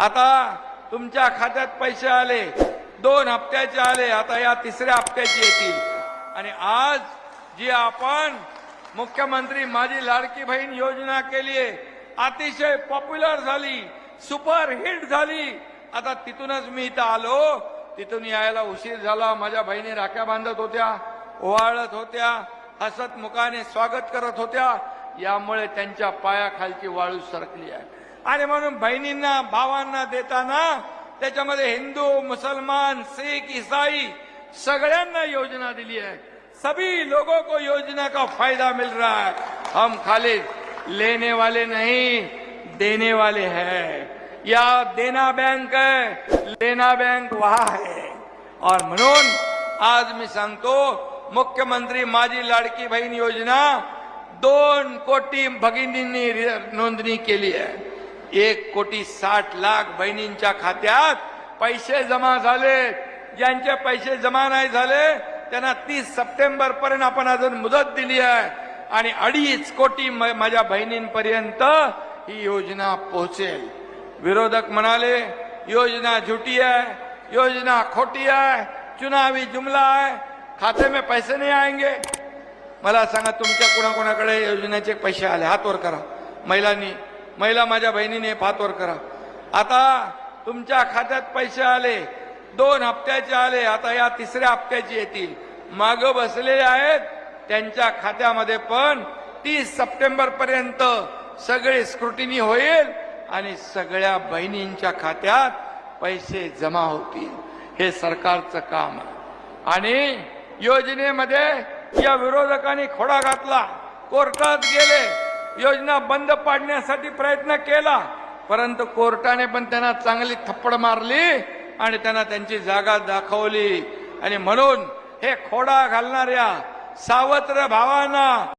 आता तुमच्या खात्यात पैसे आले दोन हप्त्याचे आले आता या तिसऱ्या हप्त्याची येतील. आणि आज जी आपण मुख्यमंत्री माझी लाडकी बहीण योजना केली आहे अतिशय पॉप्युलर झाली सुपर हिट झाली. आता तिथूनच मी इथं आलो तिथून यायला उशीर झाला माझ्या बहिणी राख्या बांधत होत्या ओवाळत होत्या हसत मुखाने स्वागत करत होत्या यामुळे त्यांच्या पायाखालची वाळू सरकली आहे. आणि म्हणून बहिणींना, भावांना देताना त्याच्यामध्ये हिंदू, मुसलमान, शीख ईसाई सगळ्यांना योजना दिली है सभी लोगों को योजना का फ़ायदा मिल रहा है। हम खाली लेने वाले नहीं देने वाले हैं। या देना बैंक है, लेना बैंक वहा है। और म्हणून आज मी सांगतो, मुख्यमंत्री माझी लाडकी बहीण योजना दोन कोटी भगिनींनी नोंदणी केली आहे. एक कोटी साठ लाख बहिणींच्या खात्यात पैसे जमा झाले. ज्यांचे पैसे जमा नाही झाले त्यांना तीस सप्टेंबर पर्यंत आपण अजून मुदत दिली आहे. आणि अडीच कोटी म- माझ्या बहिणींपर्यंत ही योजना पोहोचेल. विरोधक म्हणाले योजना झुटी आहे योजना खोटी आहे चुनावी जुमला आहे खाते में पैसे नाही आएंगे. मला सांगा तुमच्या कुणाकुणाकडे योजनेचे पैसे आले? हात वर करा. महिलांनी महिला माझ्या बहिणीने फातवर करा. आता तुमच्या खात्यात पैसे आले दोन हप्त्याचे आले आता या तिसऱ्या हप्त्याची येतील. माग बसलेले आहेत त्यांच्या खात्यामध्ये पण तीस सप्टेंबर पर्यंत सगळी स्क्रुटिनी होईल आणि सगळ्या बहिणींच्या खात्यात पैसे जमा होतील. हे सरकारचं काम आहे. आणि योजनेमध्ये या विरोधकांनी खोडा घातला. कोर्टात गेले. योजना बंद पाडण्यासाठी प्रयत्न केला. परंतु कोर्टाने पण त्यांना चांगली थप्पड मारली आणि त्यांना त्यांची जागा दाखवली. आणि म्हणून हे खोडा घालणाऱ्या सावत्र भावांना